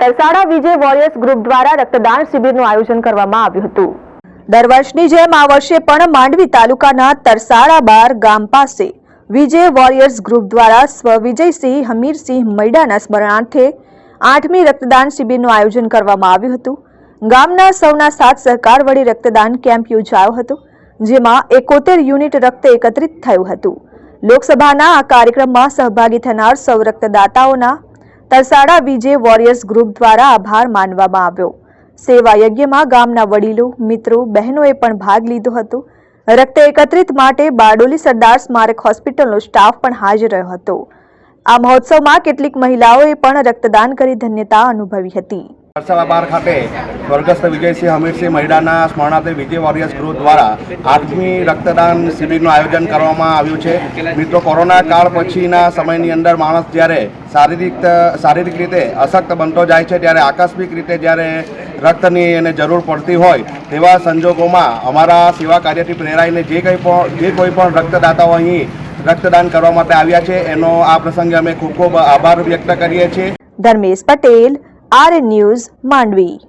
તરસાડા વિજય warriors group દ્વારા રક્તદાન શિબિરનું આયોજન કરવામાં આવ્યું હતું. દર વર્ષની જેમ આ વર્ષે પણ માંડવી તાલુકાના તરસાડા બાર ગામ પાસે વિજય વોરિયર્સ ગ્રુપ દ્વારા સ્વ વિજયસિંહ હમીરસિંહ મૈડાના સ્મરણાર્થે આઠમી રક્તદાન શિબિરનું આયોજન કરવામાં આવ્યું હતું. ગામના સૌના સાથ સહકાર વડે રક્તદાન કેમ્પ યોજાયો હતો, જેમાં એકોતેર યુનિટ રક્ત એકત્રિત થયું હતું. લોકસભાના આ કાર્યક્રમમાં સહભાગી થનાર સૌ રક્તદાતાઓના તરસાડા વિજય વોરિયર્સ ગ્રુપ દ્વારા આભાર માનવામાં આવ્યો. સેવા યજ્ઞમાં ગામના વડીલો, મિત્રો, બહેનોએ પણ ભાગ લીધો હતો. રક્ત એકત્રિત માટે બારડોલી સરદાર સ્મારક હોસ્પિટલનો સ્ટાફ પણ હાજર રહ્યો હતો. આ મહોત્સવમાં કેટલીક મહિલાઓએ પણ રક્તદાન કરી ધન્યતા અનુભવી હતી. વરસાવા બાર ખાતે સ્વર્ગસ્થ વિજયસિંહ હમીરસિંહ મહિડાના સ્મરણાર્થે વિજય વોરિયર્સ ગ્રુપ દ્વારા આઠમી રક્તદાન શિબિરનું આયોજન કરવામાં આવ્યું છે. મિત્રો, કોરોના કાળ પછીના સમયની અંદર માણસ જ્યારે શારીરિક શારીરિક રીતે અશક્ત બનતો જાય છે, ત્યારે આકસ્મિક રીતે જ્યારે રક્તની એને જરૂર પડતી હોય, તેવા સંજોગોમાં અમારા સેવા કાર્યથી પ્રેરાઈને જે કંઈ પણ, જે કોઈ પણ રક્તદાતાઓ અહીં રક્તદાન કરવા માટે આવ્યા છે, એનો આ પ્રસંગે અમે ખૂબ ખૂબ આભાર વ્યક્ત કરીએ છીએ. Dharmesh Patel RN News, Mandvi.